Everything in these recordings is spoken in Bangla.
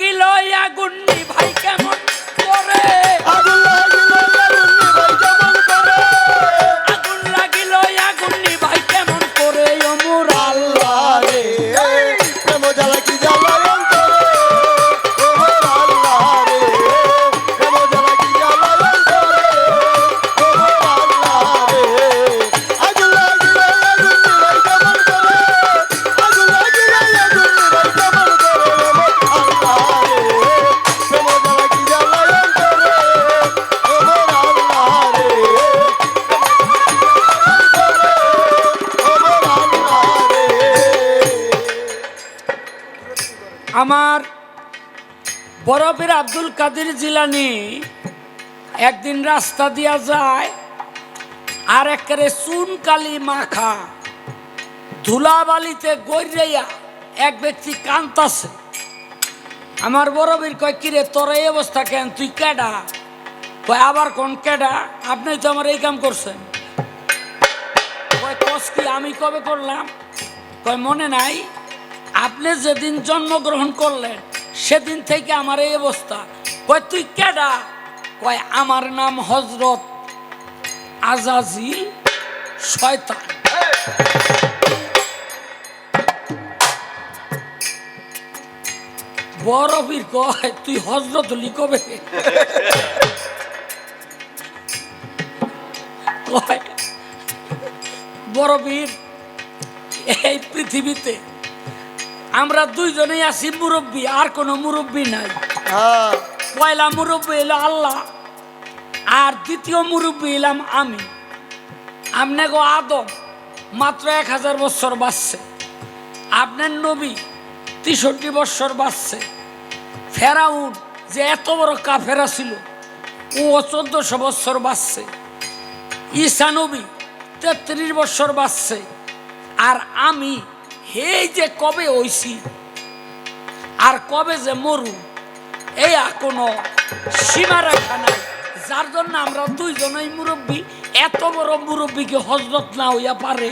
tranquilo. কাদের জিলানি, একদিন রাস্তা দিয়া যায়, আর একেবারে চুন কালি মাখা, ধুলাবালিতে গড়িয়া এক ব্যক্তি কান্তাছে। আমার বরফের কয়, কিরে, তোর এই অবস্থা কেন? তুই কেডা? কয়, আবার কোন কেডা? আপনি তো আমার এই কাম করছেন। কয়, কস কি, আমি কবে করলাম? কয়, মনে নাই। আপনি যেদিন জন্মগ্রহণ করলেন, সেদিন থেকে আমার এই অবস্থা। কয়, তুই কেডা? কয়, আমার নাম হজরত আজাজিল শয়তান। বরফির কয়, তুই হজরত কয় বরফির এই পৃথিবীতে আমরা দুইজনেই আছি মুরব্বী, আর কোনো মুরব্বী নাই। হ্যাঁ। পয়লা মুরব্বী এলো আল্লাহ, আর দ্বিতীয় মুরব্বী এলাম আমি। আমনে গো আদম মাত্র এক হাজার বছর বাঁচছে। আপনার নবী তেষট্টি বছর বাঁচছে। ফেরাউন যে এত বড় কাফেরা ছিল, ও চোদ্দশো বছর বাঁচছে। ঈসা নবী তেত্রিশ বছর বাঁচছে। আর আমি হে যে কবে হইছি, আর কবে যে মরু এই কোনো সীমা রেখা নাই। যার জন্য আমরা দুইজনই মুরব্বী, এত বড় মুরব্বীকে হজরত না হইয়া পারে।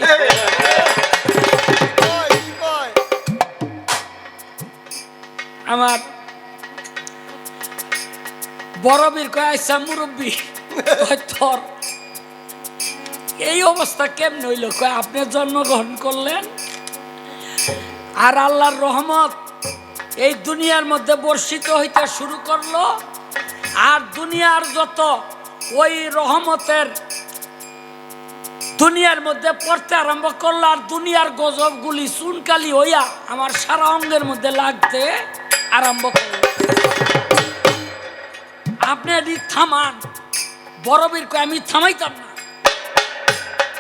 আমার বরবীর কয় আইসা মুরব্বী তোর এই অবস্থা কেমন হইল? কয়, আপনি জন্মগ্রহণ করলেন আর আল্লাহর রহমত এই দুনিয়ার মধ্যে বর্ষিত হইতে শুরু করল, আর দুনিয়ার যত ওই রহমতের দুনিয়ার মধ্যে পড়তে আরম্ভ করল, আর দুনিয়ার গজবগুলি চুনকালি হইয়া আমার সারা অঙ্গের মধ্যে লাগতে আরম্ভ করল। আপনি এটি থামান বরবীর কয়, আমি থামাইতাম না।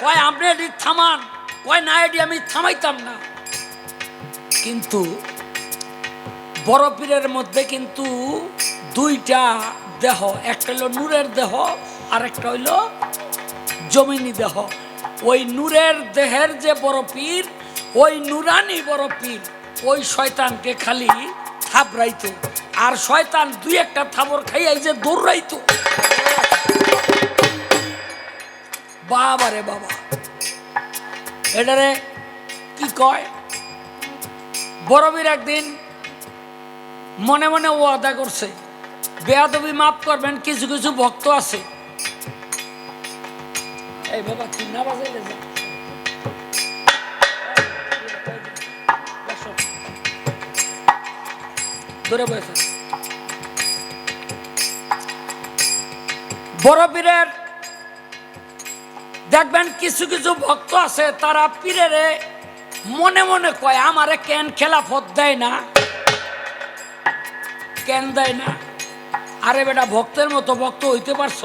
কয়, আপনি এটি থামান, কয়, না, এটি আমি থামাইতাম না। কিন্তু বরফিরের মধ্যে কিন্তু দুইটা দেহ, একটা হইল নূরের দেহ আর একটা হইল জমিনি দেহ। ওই নূরের দেহের যে বড় পীর ওই নুরানি বড় পীর ওই শয়তানকে খালি থাবড়াইতো আর শয়তান দুই একটা থাবর খাইয়াই যে দৌড়াইতো। বাবা রে বাবা। এটারে কি কয়? বরফির একদিন মনে মনে ও আদা করছে। বেয়াদবি মাফ করবেন, কিছু কিছু ভক্ত আছে। এই বাবা তুই না বাজাইলে বসে। বড় পীরের, দেখবেন কিছু কিছু ভক্ত আছে, তারা পীরের মনে মনে কয়, আমারে কেন খেলাফত দেয় না? কেন দেয় না। আরে বেটা, ভক্তের মতো ভক্ত হইতে পারছ?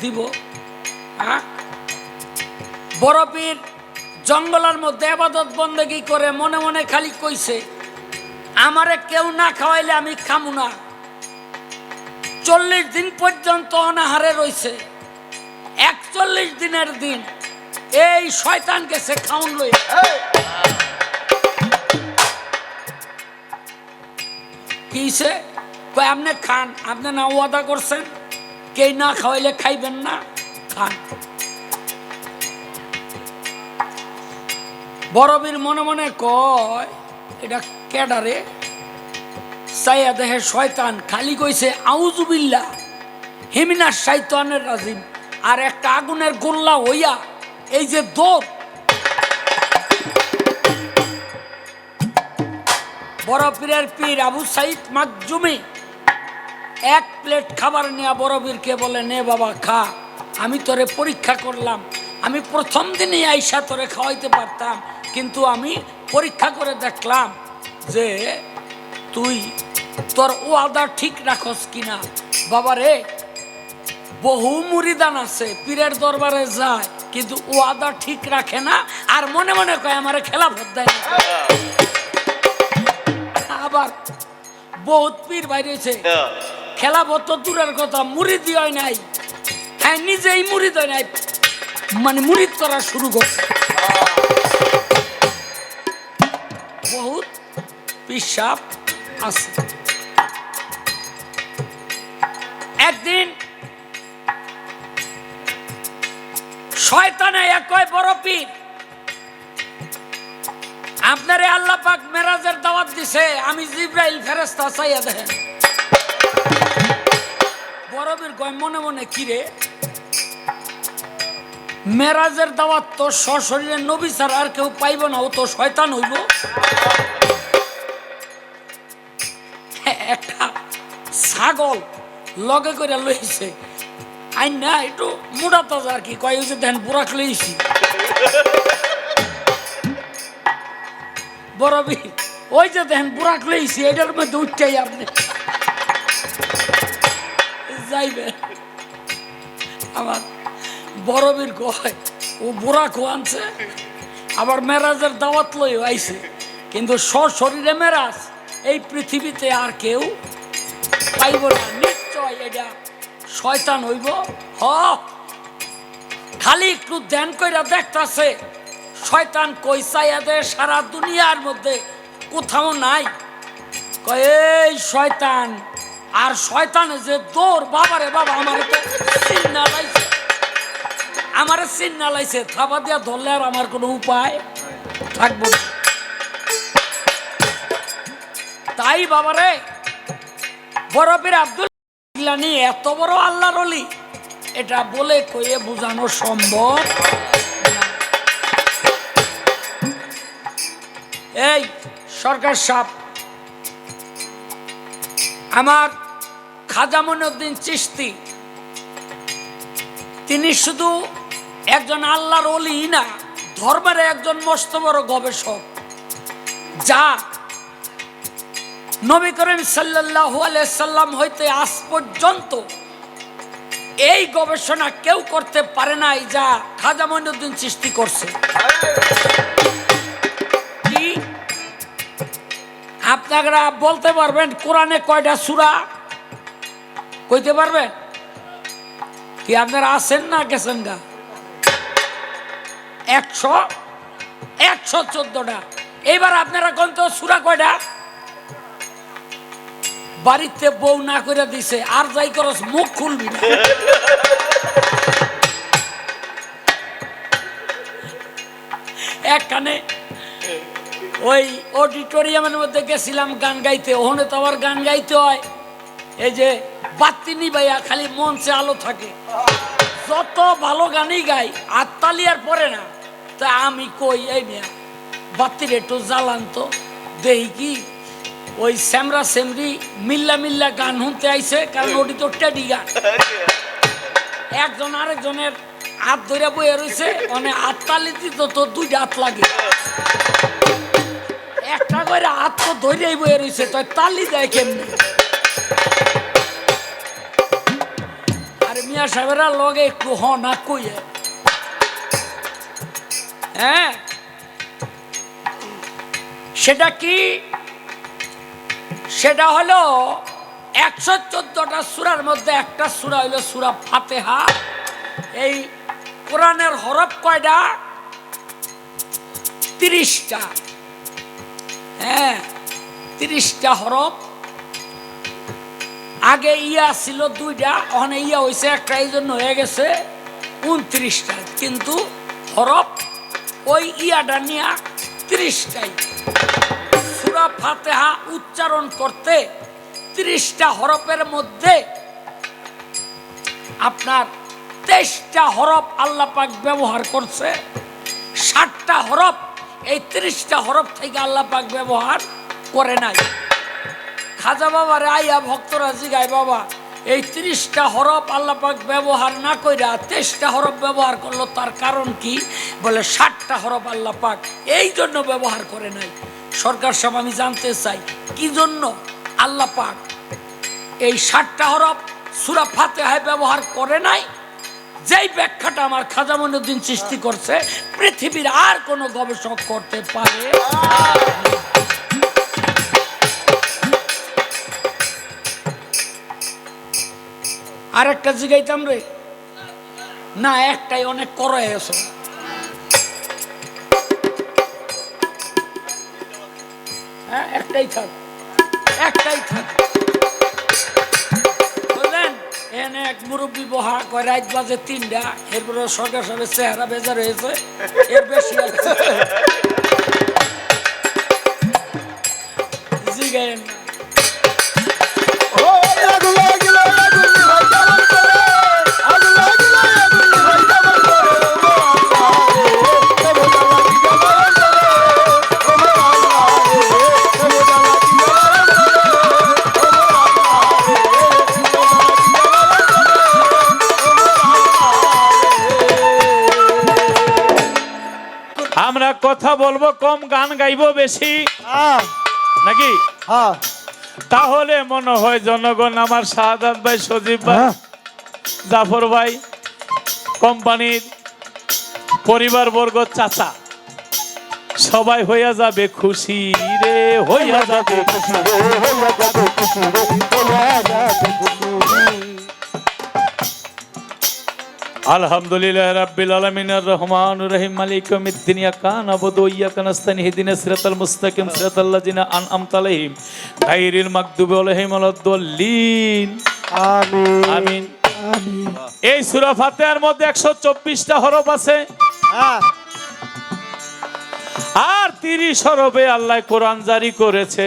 দিব। বড় জঙ্গলের মধ্যে আবাদত বন্দেগি করে মনে মনে খালি কইছে, আমারে কেউ না খাওয়াইলে আমি খামু না। চল্লিশ দিন পর্যন্ত অনাহারে রইছে। একচল্লিশ দিনের দিন এই শয়তান গেছে খাউন লই কিসে কয়, আপনি খান, আপনি না ওয়াদা করছেন? কে না খাওয়াইলে খাইবেন না। খান। বড়বীর মনে মনে কয়, এটা ক্যাডারে সাইয়া দেহে শয়তান খালি কইছে আউজুবিল্লা হিমিনা শৈতানের রাজিম। আর একটা আগুনের গোল্লা হইয়া এই যে দৌড় বড় পীরের পীর আবু সাইদ মাকজুমি। এক প্লেট খাবার নেওয়া বড় পীরকে বলে, নে বাবা, খা। আমি তোরে পরীক্ষা করলাম। আমি প্রথম দিনেই আইসা তোরে খাওয়াইতে পারতাম, কিন্তু আমি পরীক্ষা করে দেখলাম যে তুই তোর ওয়াদা ঠিক রাখস কিনা। বাবা রে, বহু মুরিদান আছে, পীরের দরবারে যায়, কিন্তু ওয়াদা ঠিক রাখে না, আর মনে মনে কয়, আমারে খেলাফত দেয় বহুত পীর বাইরেছে খেলাফত তো দূরের কথা মুরিদি হয় নাই। হ্যাঁ নিজেই মুরিদ হয় নাই। মানে করা শুরু করছে। বহুত পিসাব আছে। একদিন শয়তানে এক কয় বড় পীর আপনারে আল্লাহ পাক মেরাজের দাওয়াত দিছে, আমি জিব্রাইল ফেরেস্তা চাইয়া দেখেন। বড় বীর কয় মনে মনে কিরে? মেরাজের দাওয়াত তো সশরীরে নবী ছাড়া আর কেউ পাইব না, ও তো শয়তান হইব। একটা ছাগল লগে করে লইছে। আই না, একটু মোটা তাজা আর কি, কয় যে দেন বুড়াক লইছি। বরবি ওই যে দেন বুড়াক লইছি, এটার মধ্যে উঠটাই আপনি। যাইবে। আমার বরবির কয়, ও বুড়াক আনছে, আবার মেরাজের দাওয়াত লই আইছে। কিন্তু সশরীরে মেরাজ, এই পৃথিবীতে আর কেউ পাইব না। নিশ্চয় এটা শয়তান হইব। হ। খালি একটু ধ্যান কইরা দেখতাছে। শয়তান কই চাইয়া দে সারা দুনিয়ার মধ্যে কোথাও নাই। এই শয়তান, আর শয়তানে যে দৌড় বাবারে বাবা, আমার চিন্না লাইছে আমার চিন্না লাইছে থাবা দিয়া ধরলে আর আমার কোনো উপায় থাকব তাই বাবারে বরফের আব্দুল এত বড় আল্লাহর অলি, এটা বলে কয়ে বোঝানো সম্ভব? এই, সরকার সাপ। আমার খাজা মনুদ্দিন চিস্তি তিনি শুধু একজন আল্লাহর অলি না, ধর্মের একজন মস্ত বড় গবেষক, যা নবী করিম সাল্লাহ সাল্লাম হইতে আজ পর্যন্ত এই গবেষণা কেউ করতে পারে নাই যা খাজা মইনুদ্দিন সৃষ্টি করছে। আপনারা বলতে পারবেন কোরআনে কয়টা সুরা? কইতে পারবেন কি আপনারা আছেন না গেছেন গা? একশো? একশো চোদ্দটা। এইবার আপনারা কোন তো সুরা কয়টা? বাড়িতে বউ না করে দিছে, আর যাই করস, মুখ খুলবি না। একখানে ওই অডিটোরিয়ামের মধ্যে গেছিলাম গান গাইতে, ওখানে তো আবার গান গাইতে হয়। এই যে বাত্তি নিবাইয়া খালি মঞ্চে আলো থাকে। যত ভালো গানই গাই, আর তালি আর পরে না। তা আমি কই, এই মিয়া বাত্তির একটু জ্বালান তো, দেখি কি। ওই স্যামরা সেমরি মিল্লা মিল্লা গান শুনতে আইছে, কারণ ওটি তো টেডি গান। একজন আরেকজনের হাত ধরে বয়ে রয়েছে মানে হাত তালি দিত তো দুইটা হাত লাগে। করে হাত তো ধরেই বয়ে রয়েছে তো তালি দেয় কেমনি? আর মিয়া সাহেবেরা, লগে একটু হ না কইয়ে হ্যাঁ? সেটা কি? সেটা হলো একশো চোদ্দটা সুরার মধ্যে একটা সুরা হইল সুরা ফাতেহা। এই কোরআনের হরফ কয়টা? তিরিশটা। হ্যাঁ তিরিশটা হরফ। আগে ইয়া ছিল দুইটা অনে ইয়া হয়েছে একটা, এই জন্য হয়ে গেছে উনত্রিশটা। কিন্তু হরফ ওই ইয়াটা নিয়ে তিরিশটাই। সুরা ফাতেহা উচ্চারণ করতে ত্রিশটা হরফের মধ্যে আপনার তেইশটা হরফ আল্লাপাক ব্যবহার করছে। ষাটটা হরফ এই ত্রিশটা হরফ থেকে আল্লাহ পাক ব্যবহার করে নাই। খাজা বাবার আইয়া ভক্তরা জিগায়, বাবা, এই ত্রিশটা হরফ আল্লাহ পাক ব্যবহার না কইরা তেইশটা হরফ ব্যবহার করল, তার কারণ কি? বলে, ষাটটা হরফ আল্লাহ পাক এই জন্য ব্যবহার করে নাই। সরকার সব আমি জানতে চাই, কি জন্য আল্লাহ পাক এই ষাটটা হরফ সুরা ফাতেহায় ব্যবহার করে নাই? যেই ব্যাখ্যাটা আমার খাজা মনুদ্দিন সৃষ্টি করছে, পৃথিবীর আর কোনো গবেষক করতে পারে আর একটা জিগাইতাম রে। না, একটাই অনেক করে এসো হ্যাঁ একটাই থাক। একটাই থাক। এনে এক মুরব্বী বহা কয় রাত বাজে তিনটা। এরপরে সরকার সাহেবের চেহারা বেজার হয়েছে। এর বেশি কিছু না। কথা বলব কম গান গাইবো বেশি হ্যাঁ নাকি হ্যাঁ তাহলে মনে হয় জনগণ আমার শাহাদাত ভাই সজীব ভাই হ্যাঁ। জাফর ভাই কোম্পানির পরিবার বর্গ চাচা সবাই হইয়া যাবে খুশি রে হইয়া যাবে খুশি। আলহামদুলিল্লাহ রাব্বিল আলামিন আর রহমান রহিম মালিক ইয়াউমিদ্দিন ইয়াকা নাবুদু ওয়া ইয়াকা নাস্তাইন ইহদিনাস সিরাতাল মুস্তাকিম সিরাতাল লাযিনা আনআমতা আলাইহিম গায়রিল মাগদুবি আলাইহিম ওয়ালাদ-দাল্লিন আমিন। আমিন। আমিন। এই সূরা ফাতিহার মধ্যে 124টা হরফ আছে। হ্যাঁ। আর 30 হরফে আল্লাহ কোরআন জারি করেছে।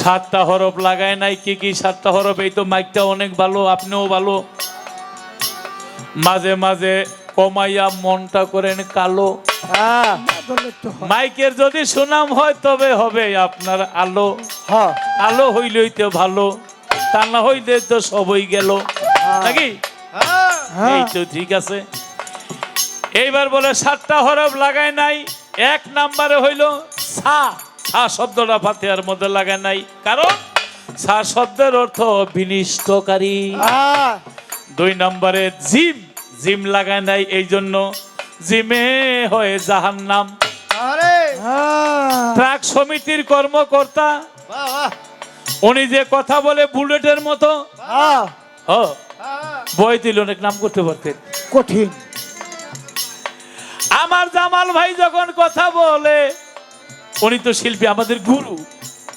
সাতটা হরফ লাগায় নাই কি কি সাতটা হরফ? এই তো মাইকটা অনেক ভালো আপনিও ভালো। মাঝে মাঝে কমাইয়া মনটা করেন কালো। হ্যাঁ। মাইকের যদি সুনাম হয় তবে হবে আপনার আলো। হ্যাঁ আলো হইলেই তো ভালো তা না হইলে তো সবই গেল। নাকি? এই তো ঠিক আছে। এইবার বলে সাতটা হরফ লাগায় নাই এক নাম্বারে হইল সা। সা শব্দটা ফাতিহার মধ্যে লাগায় নাই। কারণ সা শব্দের অর্থ বিনিষ্টকারী। হ্যাঁ। দুই নম্বরে জিম। জিম লাগায় নাই এই জন্য জিমে হয়ে জাহান্নাম। আরে! হ্যাঁ ট্রাক সমিতির কর্মকর্তা। উনি যে কথা বলে বুলেটের মতো। হ্যাঁ বই দিল অনেক নাম করতে পারতেন। কঠিন। আমার জামাল ভাই যখন কথা বলে উনি তো শিল্পী আমাদের গুরু।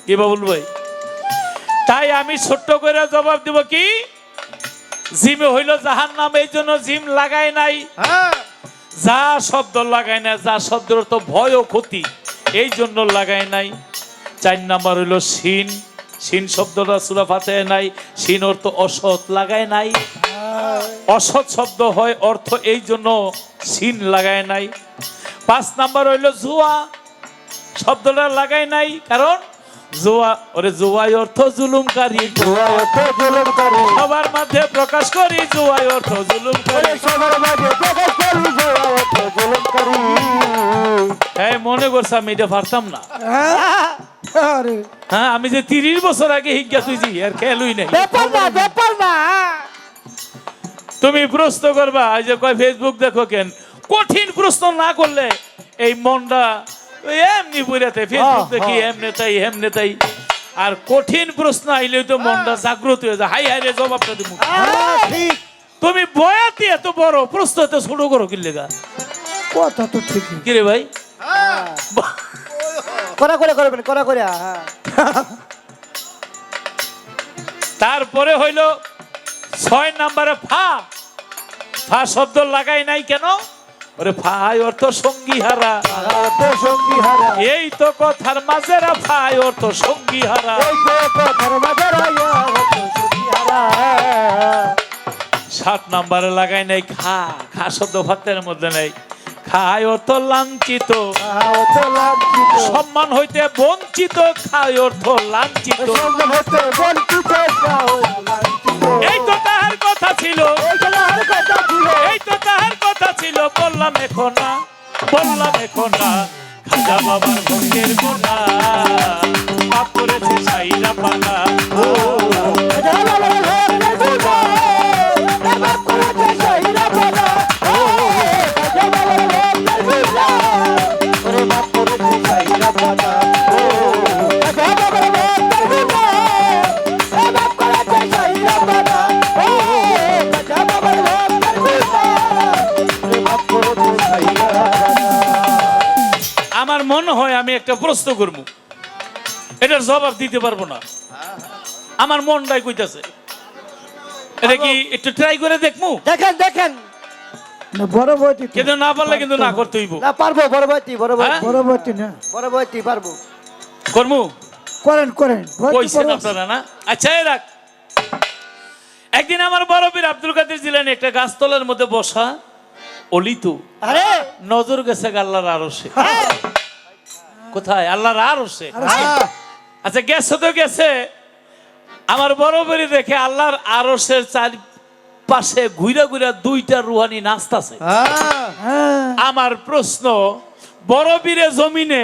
কি বাবুল ভাই। তাই আমি ছোট্ট করে জবাব দিব কি? জিমে হইল জাহান নাম এই জন্য জিম লাগাই নাই। হ্যাঁ। যা শব্দ লাগাই না যা শব্দের তো ভয় ও ক্ষতি এই জন্য লাগাই নাই। চার নাম্বার হইল সিন সিন শব্দটা সুরা ফাতে নাই সিন অর্থ অসৎ লাগায় নাই। অসৎ শব্দ হয় অর্থ এই জন্য সিন লাগায় নাই। পাঁচ নাম্বার হইল জুয়া। শব্দটা লাগাই নাই কারণ জুয়া ওরে জুয়াই অর্থ জুলুমকারী। জুলুম করে সবার মধ্যে প্রকাশ করি জুয়াই অর্থ জুলুমকারী। সবার মাঝে প্রকাশ করি যে অর্থ জুলুম করি হ্যাঁ মনে করছে আমি এটা পারতাম না। আরে। হ্যাঁ আমি যে তিরিশ বছর আগে হিজ্ঞা তুইছি আর খেলুই নাই। ব্যাপার না ব্যাপার না। তুমি প্রশ্ন করবা এই যে কয় ফেসবুক দেখো কেন? কঠিন প্রশ্ন না করলে এই মনটা এমনি বুড়াতে ফেসবুক দেখি। এমনি তাই এমনি তাই। আর কঠিন প্রশ্ন আইলে তো মনটা জাগ্রত হয়ে যায়। হাই হাই রে জবাবটা দিব ঠিক। তুমি বয়াতি এত বড় প্রশ্ন এত ছোট করো কি লেগা? কথা তো ঠিক কি রে ভাই? করা করে করবেন করা করে হ্যাঁ। তারপরে হইল ছয় নাম্বারে ফা। ফা শব্দ লাগাই নাই কেন? ওরে ভাই অর্থ সঙ্গী হারা অর্থ সঙ্গী হারা এই তো কথার মাঝেরা ভাই অর্থ সঙ্গী হারা এই তো কথার মাঝে হারা সাত নাম্বারে লাগাই নাই খা খা শব্দ ভাতের মধ্যে নেই। খায় অর্থ লাঞ্ছিত। সম্মান হইতে বঞ্চিত খায় অর্থ লাঞ্ছিত। এই তো তাহার কথা ছিল। এই তো তাহার কথা ছিল, বললাম এখন না, বললাম এখন না। খাজা বাবার ভঙ্গের গোনা পাপ করেছে সাইরা পানা। ও একটা প্রশ্ন করব। এটার জবাব দিতে পারব না। আমার মনটাই কইতাছে। এটা কি একটু ট্রাই করে দেখমু দেখেন দেখেন। না বড়বতী কিন্তু না পারলে কিন্তু না করতে হইব। না পারব বড় বইতি বড় হ্যাঁ? বইতি বড়বতী না। বড় বইতি পারব। করমু? করেন করেন। কইছেন আপনারা না? আচ্ছা এই রাখ। একদিন আমার বড় বীর আব্দুল কাদের জিলানি একটা গাছতলার মধ্যে বসা অলিতু। আরে! নজর গেছে আল্লাহর আরশে। কোথায়? আল্লাহর আরশে। হ্যাঁ। আচ্ছা গেছে তো গেছে। আমার বড় বড়ি দেখে আল্লাহর আরশের চার পাশে ঘুরা ঘুরা দুইটা রুহানি নাচতাছে। হ্যাঁ। আমার প্রশ্ন বড় বীরে জমিনে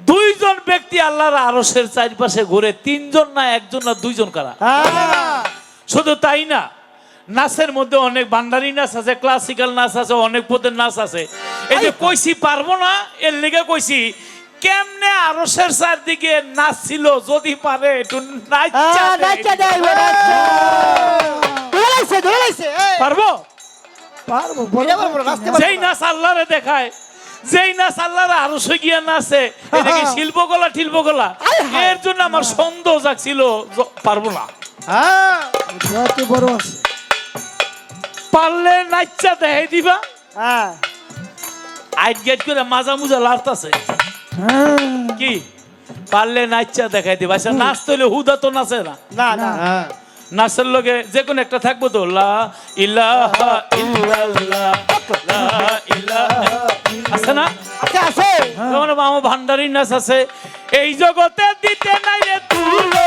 দুইজন ব্যক্তি আল্লাহর আরশের চারপাশে ঘুরে তিনজন না একজন না দুইজন কারা? হ্যাঁ। শুধু তাই না নাচের মধ্যে অনেক বান্ডারি নাচ আছে ক্লাসিক্যাল নাচ আছে অনেক পদের নাচ আছে। এই যে কইছি পারব না এর লিগে কইছি কেমনে আরশের চারদিকে নাচছিল যদি পারে একটু নাচা হ্যাঁ দৌড়াইছে পারব? পারব যেই নাচ আল্লাহরে দেখায় যেই নাচ আল্লাহর আরশে গিয়া নাচে এটা কি শিল্পকলা ঠিল্পকলা? এর জন্য আমার সন্দেহ জাগছিল জ- পারব না। হ্যাঁ। যত বড় আছে। পারলে নাচা দেখাই দিবা। হ্যাঁ। আইট গেট করে মাজা মুজা লাড়তাছে হ্যাঁ কি? পারলে নাচা দেখাই দিবা। আচ্ছা নাচ তৈলে হুদা তো নাচে না? না না। হ্যাঁ নাচের লগে যে কোনো একটা থাকব তো। লা ইলাহা ইল্লাল্লাহ লা ইলাহা আছে না? আছে আছে। আমার মামা ভান্ডারী নাচ আছে। এই জগতে দিতে নাই রে তুলনা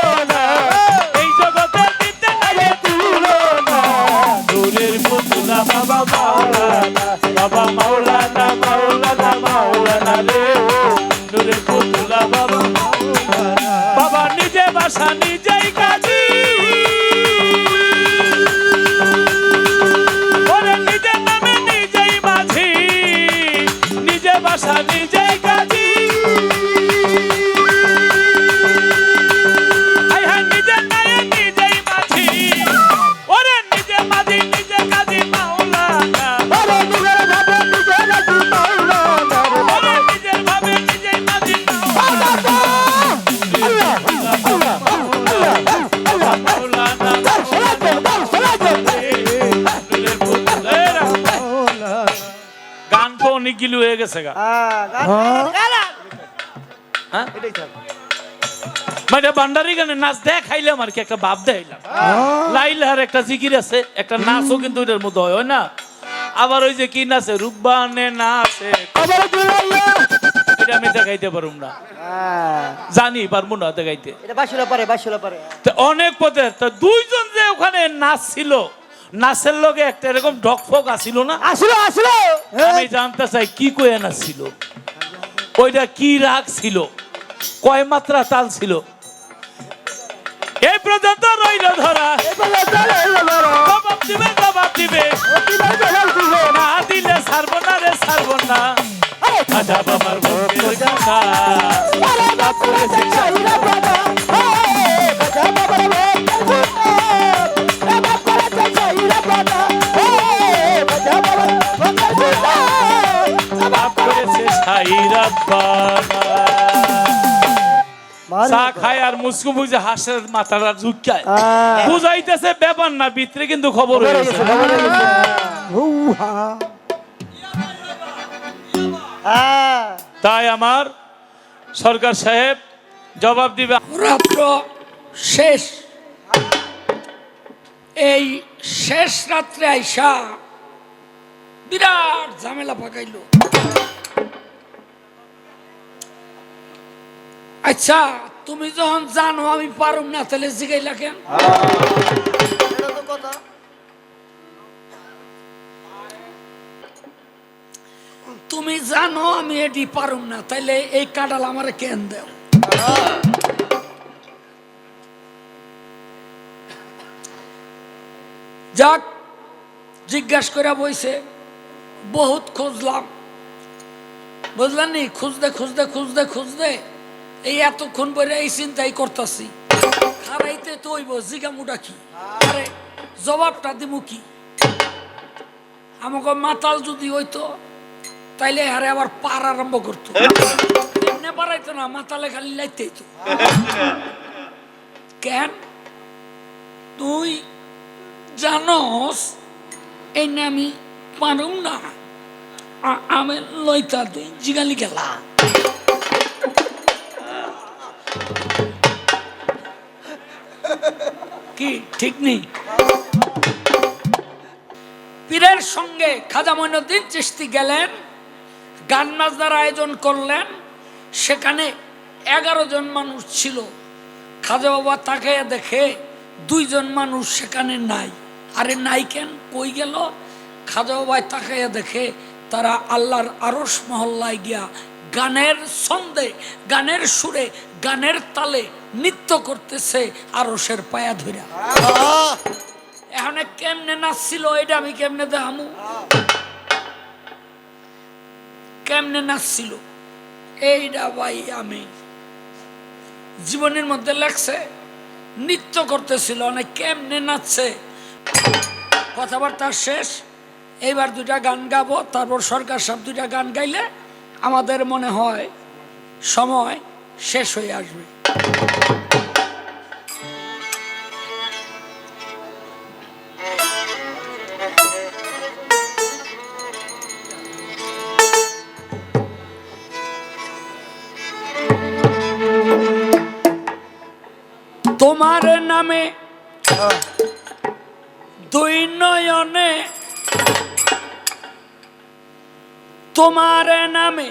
গেছে গা হ্যাঁ হ্যাঁ। গান। এটাই থাক মানে বান্ডারি গানে নাচ দেখাইলাম আর কি একটা ভাব দেখাইলাম। হ্যাঁ। লাইলার একটা জিকির আছে একটা নাচও কিন্তু ওইটার মধ্যে হয় না? আবার ওই যে কি নাচে? রূপবানে নাচে। এটা আমি দেখাইতে পারুম না। জানি পারব না দেখাইতে। অনেক পথে তো দুইজন যে ওখানে নাচ ছিল নাচের লগে একটা এরকম ঢকফক আসিল না আসলো আসলো আমি জানতে চাই কি কয়ে নাচছিল ওইটা কি রাগ ছিল কয় মাত্রা তাল ছিল এই পর্যন্ত রইল ধরা জবাব দিবে জবাব দিবে না দিলে ছাড়বো না রে ছাড়বো না ভক্তির গাথা চা খায় আর মুসকু বুঝে হাসের মাথাটা ঝুঁকায়। বুঝাইতেছে ব্যাপার না ভিতরে কিন্তু খবর হয়ে গেছে হৌ হা তাই আমার সরকার সাহেব জবাব দিবে। রাত্র শেষ। এই শেষ রাত্রে আইসা বিরাট ঝামেলা পাকাইল। আচ্ছা তুমি যখন জানো আমি পারুম না, তাহলে জিগাইলা কেন? তুমি জানো আমি এটি পারুম না, তাইলে এই কাটাল আমার কেন দেও? যাক, জিজ্ঞাসা করে বইছে, বহুত খুঁজলাম। বুঝলেন নি? খুঁজতে খুঁজতে খুঁজতে খুঁজতে এই এতক্ষণ পরে এই চিন্তাই করতেছি। হারাইতে তো হইব জিগামুটা কি? আরে, জবাবটা দিব কি? আমাকে মাতাল যদি হইতো, তাইলে হারে আবার পার আরম্ভ করতো। এমনি পারাইতো না, মাতালে খালি লাইতেই তো কেন? তুই জানস এই আমি পারুম না। আমি লইতা তুই জিগালি গেলা কি? ঠিক নেই। পীরের সঙ্গে খাজা মইনুদ্দিন চিস্তি গেলেন, গান নাচদার আয়োজন করলেন। সেখানে এগারো জন মানুষ ছিল। খাজা বাবা তাকে দেখে দুইজন মানুষ সেখানে নাই। আরে নাই কেন? কই গেল? খাজা বাবায় তাকাইয়া দেখে তারা আল্লাহর আরস মহল্লায় গিয়া গানের ছন্দে, গানের সুরে, গানের তালে নৃত্য করতেছে আরসের পায়া ধইরা। এখন কেমনে নাচছিল, এটা আমি কেমনে দেখামু? কেমনে নাচছিল? এইটা ভাই আমি। জীবনের মধ্যে লেখছে, নৃত্য করতেছিল অনেক কেমনে নাচছে? কথাবার্তা শেষ, এইবার দুইটা গান গাবো, তারপর সরকার সব দুইটা গান গাইলে আমাদের মনে হয় সময় শেষ হয়ে আসবে। তোমার নামে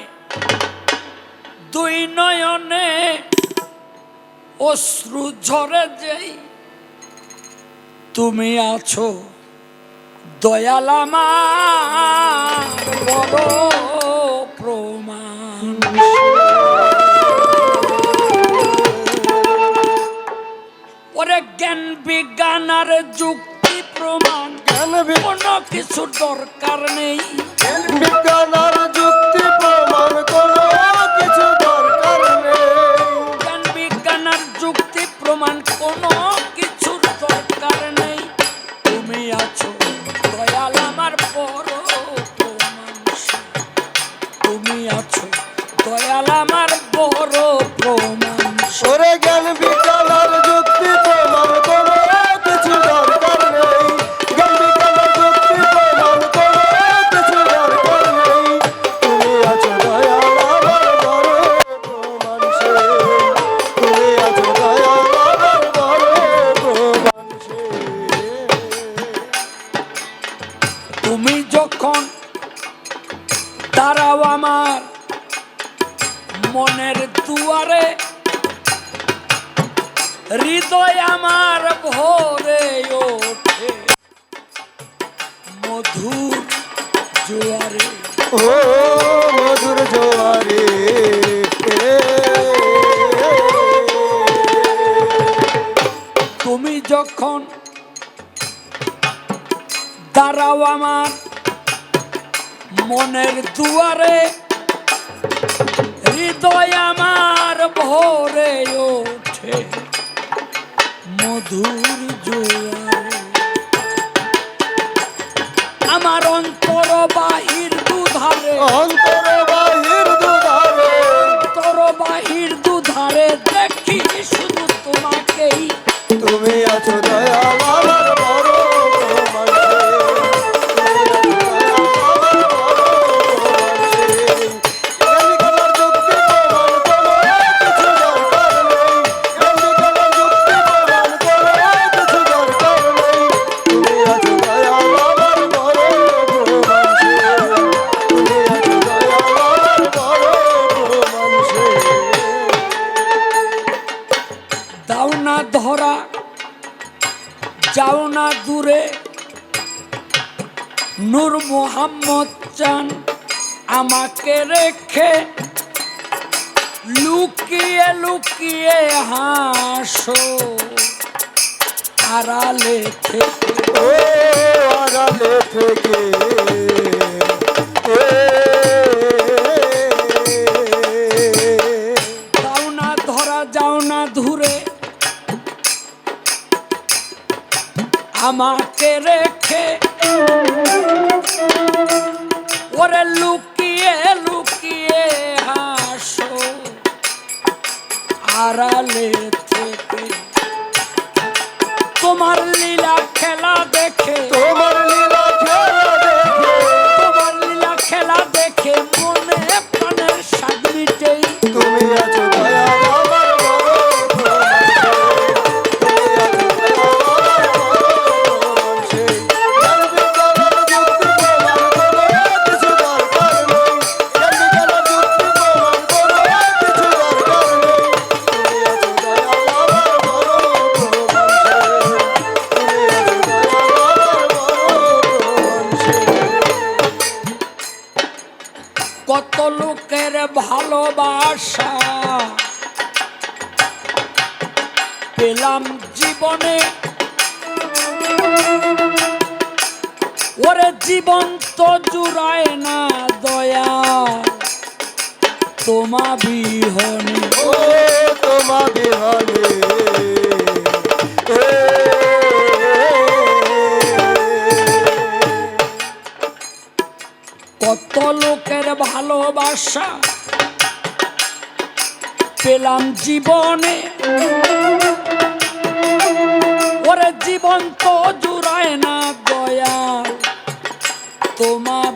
দুই নয়নে অশ্রু ঝরে যেই। তুমি আছো দয়ালামা বড় প্রমাণ ওরে জ্ঞান বিজ্ঞান আর যুক্তি কোনো কিছু দরকার নেই। বিজ্ঞান আর যুক্তি হৃদয় আমার ভরে ওঠে। মধুর জোয়ারে। ও মধুর জোয়ারে। তুমি যখন দাঁড়াও আমার মনের দুয়ারে হৃদয় আমার ভরে ওঠে। মধুর জোয়ার। আমার অন্তর বাহির দুধারে। অন্তর only পেলাম জীবনে। ওরে জীবন তো জুড়ায় না দয়া। তোমা বিহনে। ও তোমা বিহনে। কত লোকের ভালোবাসা পেলাম জীবনে। ওরে জীবন তো জুড়ায় না গয়া তোমার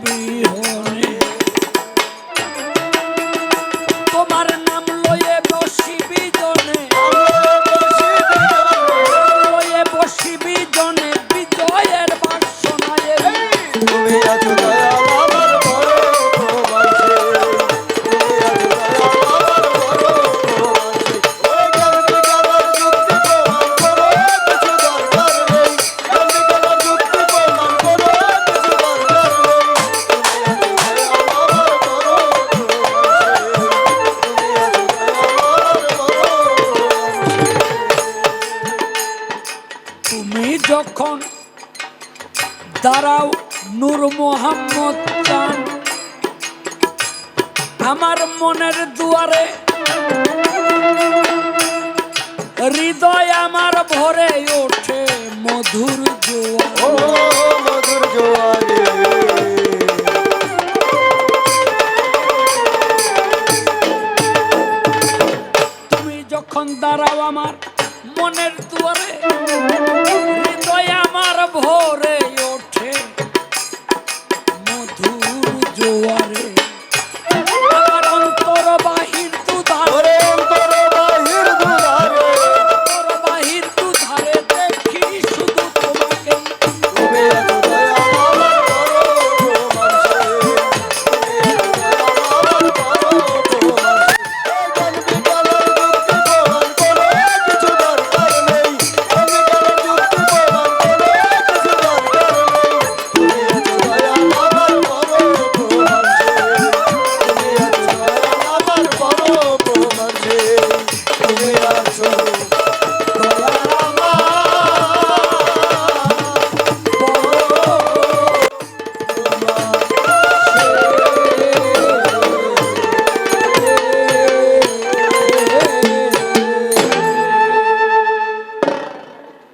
Do what it